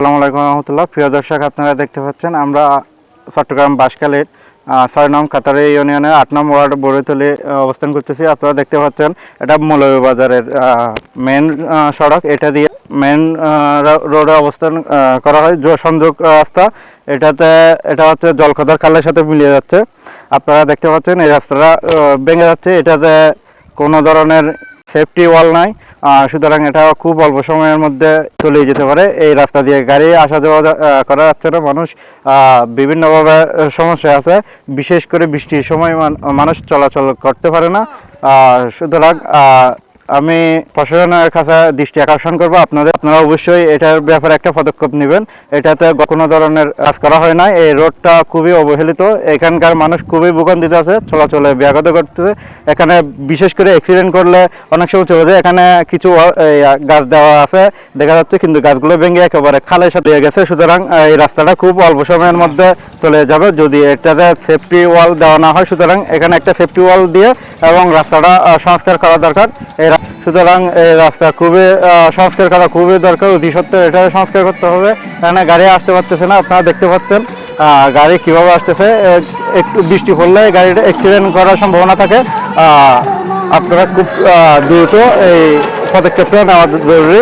আসসালামু আলাইকুম রহমতুল্লাহ। প্রিয় দর্শক, আপনারা দেখতে পাচ্ছেন, আমরা চট্টগ্রাম বাসকালের ছয় নং কাতারে ইউনিয়নের আট নং ওয়ার্ড বড়িতলি অবস্থান করতেছি। আপনারা দেখতে পাচ্ছেন, এটা মৌলভীবাজারের মেন সড়ক। এটা দিয়ে মেন রোডে অবস্থান করা হয় সংযোগ রাস্তা। এটাতে, এটা হচ্ছে জলখদার খালের সাথে মিলিয়ে যাচ্ছে। আপনারা দেখতে পাচ্ছেন, এই রাস্তাটা ভেঙে যাচ্ছে। এটাতে কোনো ধরনের সেফটি ওয়াল নাই। সুতরাং এটা খুব অল্প সময়ের মধ্যে চলে যেতে পারে। এই রাস্তা দিয়ে গাড়ি আসা যাওয়া করা যাচ্ছে না। মানুষ বিভিন্নভাবে সমস্যা আছে। বিশেষ করে বৃষ্টির সময় মানুষ চলাচল করতে পারে না। সুতরাং আমি প্রশাসনের কাছে দৃষ্টি আকর্ষণ করব। আপনাদের আপনারা অবশ্যই এটার ব্যাপারে একটা পদক্ষেপ নেবেন। এটাতে কোনো ধরনের কাজ করা হয় না এই রোডটা খুবই অবহেলিত। এখানকার মানুষ খুবই ভোগান্তিতে আছে, চলাচলে ব্যাঘাত করতেছে। এখানে বিশেষ করে অ্যাক্সিডেন্ট করলে অনেক সময় চলে যায়। এখানে কিছু গাছ দেওয়া আছে। দেখা যাচ্ছে কিন্তু গাছগুলো ভেঙে একেবারে খালের সাথে গেছে। সুতরাং এই রাস্তাটা খুব অল্প সময়ের মধ্যে চলে যাবে। যদি এটাতে সেফটি ওয়াল দেওয়া না হয়, সুতরাং এখানে একটা সেফটি ওয়াল দিয়ে এবং রাস্তাটা সংস্কার করা দরকার। এই সুতরাং এই রাস্তা খুবই সংস্কার করা খুবই দরকার। অতি সত্ত্বেও এটা সংস্কার করতে হবে। কেননা, গাড়ি আসতে পারতেছে না, আপনারা দেখতে পাচ্ছেন। গাড়ি কীভাবে আসতেছে একটু বৃষ্টি পড়লে গাড়িটা অ্যাক্সিডেন্ট করার সম্ভাবনা থাকে। আপনারা খুব দ্রুত এই পদক্ষেপটা নেওয়া জরুরি।